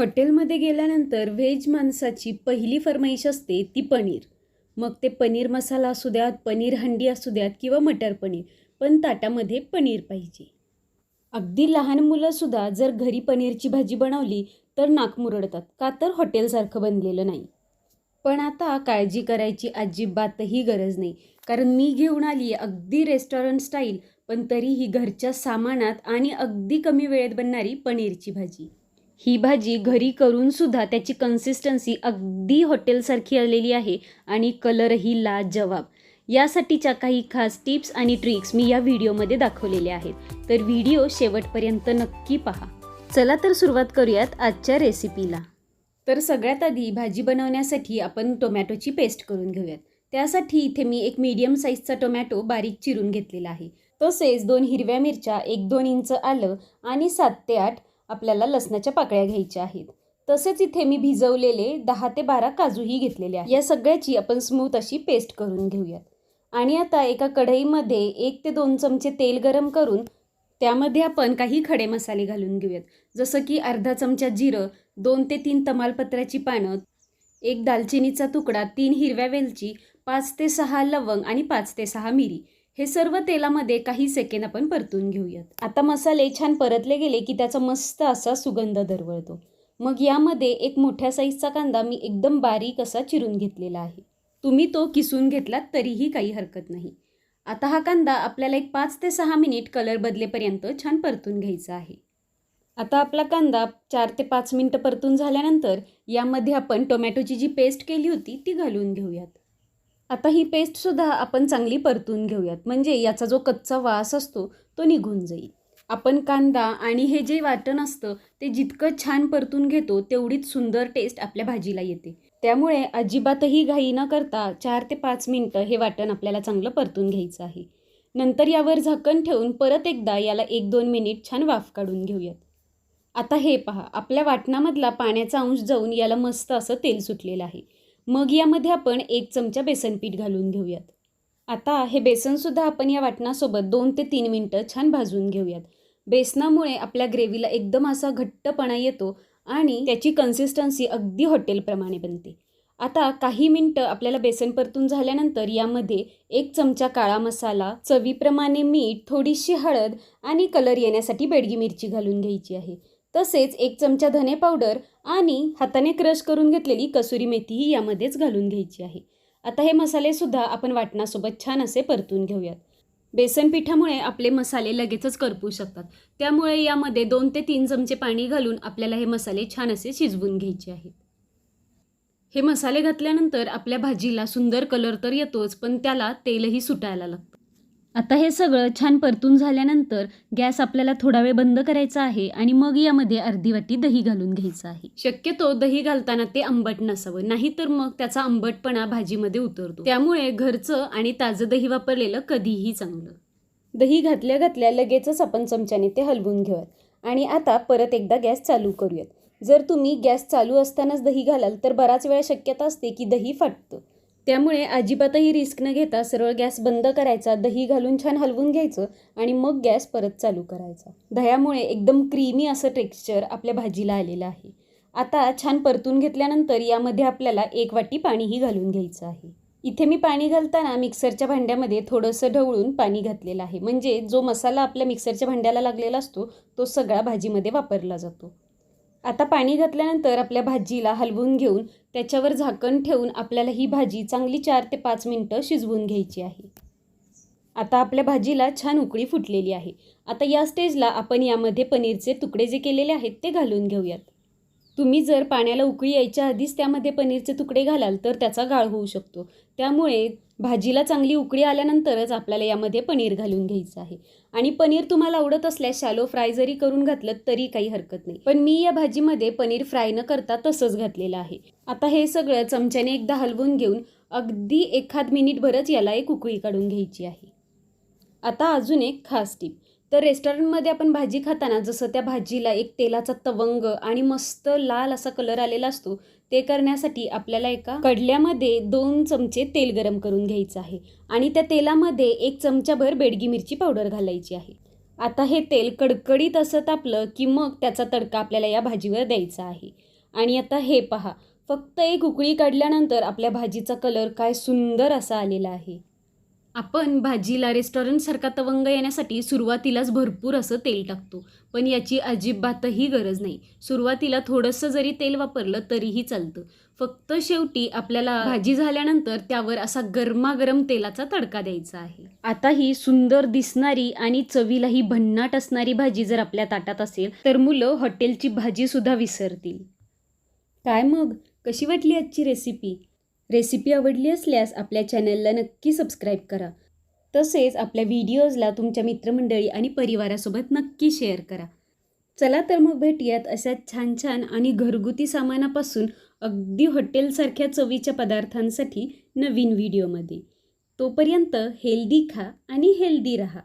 हॉटेलमध्ये गेल्यानंतर व्हेज माणसाची पहिली फरमाईश असते ती पनीर. मग ते पनीर मसाला असू द्यात पनीर हंडी असू द्यात किंवा मटर पनीर पण ताटामध्ये पनीर पाहिजे. अगदी लहान मुलंसुद्धा जर घरी पनीरची भाजी बनवली तर नाक मुरडतात का तर हॉटेलसारखं बनलेलं नाही. पण आता काळजी करायची अजिबातही गरज नाही कारण मी घेऊन आली आहे अगदी रेस्टॉरंट स्टाईल पण तरीही घरच्या सामानात आणि अगदी कमी वेळेत बनणारी पनीरची भाजी. ही भाजी घरी करून सुद्धा त्याची कन्सिस्टन्सी अगदी हॉटेलसारखी आलेली आहे आणि कलरही लाजवाब. यासाठीच्या काही खास टिप्स आणि ट्रिक्स मी या व्हिडिओमध्ये दाखवलेल्या आहेत. तर व्हिडिओ शेवटपर्यंत नक्की पहा. चला तर सुरुवात करूयात आजच्या रेसिपीला तर सगळ्यात आधी भाजी बनवण्यासाठी आपण टोमॅटोची पेस्ट करून घेऊयात. त्यासाठी इथे मी एक मीडियम साईजचा टोमॅटो बारीक चिरून घेतलेला आहे. तसेच दोन हिरव्या मिरच्या एक दोन इंच आलं आणि सात ते आठ आपल्याला लसणाच्या पाकळ्या घ्यायच्या आहेत. तसेच इथे मी भिजवलेले दहा ते बारा काजूही घेतलेले आहेत. या सगळ्याची आपण स्मूथ अशी पेस्ट करून घेऊयात. आणि आता एका कढईमध्ये एक ते दोन चमचे तेल गरम करून त्यामध्ये आपण काही खडे मसाले घालून घेऊयात. जसं की अर्धा चमचा जिरं दोन ते तीन तमालपत्राची पानं एक दालचिनीचा तुकडा तीन हिरव्या वेलची पाच ते सहा लवंग आणि पाच ते सहा मिरी. हे सर्व तेलामध्ये काही सेकंद आपण परतून घेऊयात. आता मसाले छान परतले गेले की त्याचा मस्त असा सुगंध दरवळतो. मग यामध्ये एक मोठ्या साईजचा कांदा मी एकदम बारीक असा चिरून घेतलेला आहे. तुम्ही तो किसून घेतलात तरीही काही हरकत नाही. आता हा कांदा आपल्याला एक पाच ते सहा मिनिट कलर बदलेपर्यंत छान परतून घ्यायचा आहे. आता आपला कांदा चार ते पाच मिनटं परतून झाल्यानंतर यामध्ये आपण टोमॅटोची जी पेस्ट केली होती ती घालून घेऊयात. आता ही पेस्टसुद्धा आपण चांगली परतून घेऊयात. म्हणजे याचा जो कच्चा वास असतो तो निघून जाईल. आपण कांदा आणि हे जे वाटण असतं ते जितकं छान परतून घेतो तेवढीच सुंदर टेस्ट आपल्या भाजीला येते. त्यामुळे अजिबातही घाई न करता चार ते पाच मिनटं हे वाटण आपल्याला चांगलं परतून घ्यायचं आहे. नंतर यावर झाकण ठेवून परत एकदा याला एक दोन मिनिट छान वाफ काढून घेऊयात. आता हे पहा आपल्या वाटणामधला पाण्याचा अंश जाऊन याला मस्त असं तेल सुटलेलं आहे. मग यामध्ये आपण एक चमचा बेसन पीठ घालून घेऊयात. आता हे बेसनसुद्धा आपण या वाटणासोबत दोन ते तीन मिनटं छान भाजून घेऊयात. बेसनामुळे आपल्या ग्रेव्हीला एकदम असा घट्टपणा येतो आणि त्याची कन्सिस्टन्सी अगदी हॉटेलप्रमाणे बनते. आता काही मिनटं आपल्याला बेसन परतून झाल्यानंतर यामध्ये एक चमचा काळा मसाला चवीप्रमाणे मीठ थोडीशी हळद आणि कलर येण्यासाठी बेडगी मिरची घालून घ्यायची आहे. तसेच एक चमचा धने पावडर आणि हाताने क्रश करून घेतलेली कसुरी मेथीही यामध्येच घालून घ्यायची आहे. आता हे मसालेसुद्धा आपण वाटणासोबत छान असे परतून घेऊयात. बेसन पिठामुळे आपले मसाले लगेचच करपू शकतात. त्यामुळे यामध्ये दोन ते तीन चमचे पाणी घालून आपल्याला हे मसाले छान असे शिजवून घ्यायचे आहेत. हे मसाले घातल्यानंतर आपल्या भाजीला सुंदर कलर तर येतोच पण त्याला तेलही सुटायला लागतं. आता हे सगळं छान परतून झाल्यानंतर गॅस आपल्याला थोडा वेळ बंद करायचा आहे आणि मग यामध्ये अर्धी वाटी दही घालून घ्यायचं आहे. शक्यतो दही घालताना ते आंबट नसावं नाहीतर मग त्याचा आंबटपणा भाजीमध्ये उतरतो. त्यामुळे घरचं आणि ताजं दही वापरलेलं कधीही चांगलं. दही घातल्या घातल्या लगेचच आपण चमच्याने ते हलवून घेऊयात. आणि आता परत एकदा गॅस चालू करूयात. जर तुम्ही गॅस चालू असतानाच दही घालाल तर बराच वेळा शक्यता असते की दही फाटतं. त्यामुळे अजिबातही रिस्क न घेता सरळ गॅस बंद करायचा दही घालून छान हलवून घ्यायचं आणि मग गॅस परत चालू करायचा. दह्यामुळे एकदम क्रीमी असं टेक्स्चर आपल्या भाजीला आलेलं आहे. आता छान परतून घेतल्यानंतर यामध्ये आपल्याला एक वाटी पाणीही घालून घ्यायचं आहे. इथे मी पाणी घालताना मिक्सरच्या भांड्यामध्ये थोडंसं ढवळून पाणी घातलेलं आहे. म्हणजे जो मसाला आपल्या मिक्सरच्या भांड्याला लागलेला असतो तो सगळा भाजीमध्ये वापरला जातो. आता पाणी घातल्यानंतर आपल्या भाजीला हलवून घेऊन त्याच्यावर झाकण ठेवून आपल्याला ही भाजी चांगली चार ते पाच मिनटं शिजवून घ्यायची आहे. आता आपल्या भाजीला छान उकळी फुटलेली आहे. आता या स्टेजला आपण यामध्ये पनीरचे तुकडे जे केलेले आहेत ते घालून घेऊयात. तुम्ही जर पाण्याला उकळी यायच्या आधीच त्यामध्ये पनीरचे तुकडे घालाल तर त्याचा गाळ होऊ शकतो. त्यामुळे भाजीला चांगली उकळी आल्यानंतरच आपल्याला यामध्ये पनीर घालून घ्यायचं आहे. आणि पनीर तुम्हाला आवडत असल्यास शॅलो फ्राय जरी करून घातलं तरी काही हरकत नाही. पण मी या भाजीमध्ये पनीर फ्राय न करता तसंच घातलेलं आहे. आता हे सगळं चमच्याने एकदा हलवून घेऊन अगदी एखाद मिनिटभरच याला एक उकळी काढून घ्यायची आहे. आता अजून एक खास टीप तर रेस्टॉरंटमध्ये आपण भाजी खाताना जसं त्या भाजीला एक तेलाचा तवंग आणि मस्त लाल असा कलर आलेला असतो ते करण्यासाठी आपल्याला एका कडल्यामध्ये दोन चमचे तेल गरम करून घ्यायचं आहे. आणि त्या तेलामध्ये एक चमचाभर बेडगी मिरची पावडर घालायची आहे. आता हे तेल कडकडीत असं तापलं की मग त्याचा तडका आपल्याला या भाजीवर द्यायचा आहे. आणि आता हे पहा फक्त एक उकळी काढल्यानंतर आपल्या भाजीचा कलर काय सुंदर असा आलेला आहे. आपण भाजीला रेस्टॉरंटसारखा तवंग येण्यासाठी सुरुवातीलाच भरपूर असं तेल टाकतो. पण याची अजिबातही गरज नाही. सुरुवातीला थोडंसं जरी तेल वापरलं तरीही चालतं. फक्त शेवटी आपल्याला भाजी झाल्यानंतर त्यावर असा गरमागरम तेलाचा तडका द्यायचा आहे. आता ही सुंदर दिसणारी आणि चवीलाही भन्नाट असणारी भाजी जर आपल्या ताटात असेल तर मुलं हॉटेलची भाजीसुद्धा विसरतील. काय मग? कशी वाटली आजची रेसिपी रेसिपी आवडली असल्यास आपल्या चॅनलला नक्की सबस्क्राईब करा. तसेच आपल्या व्हिडिओजला तुमच्या मित्रमंडळी आणि परिवारासोबत नक्की शेअर करा. चला तर मग भेटूयात अशा छान छान आणि घरगुती सामानापासून अगदी हॉटेलसारख्या चवीच्या पदार्थांसाठी नवीन व्हिडिओमध्ये. तोपर्यंत हेल्दी खा आणि हेल्दी राहा.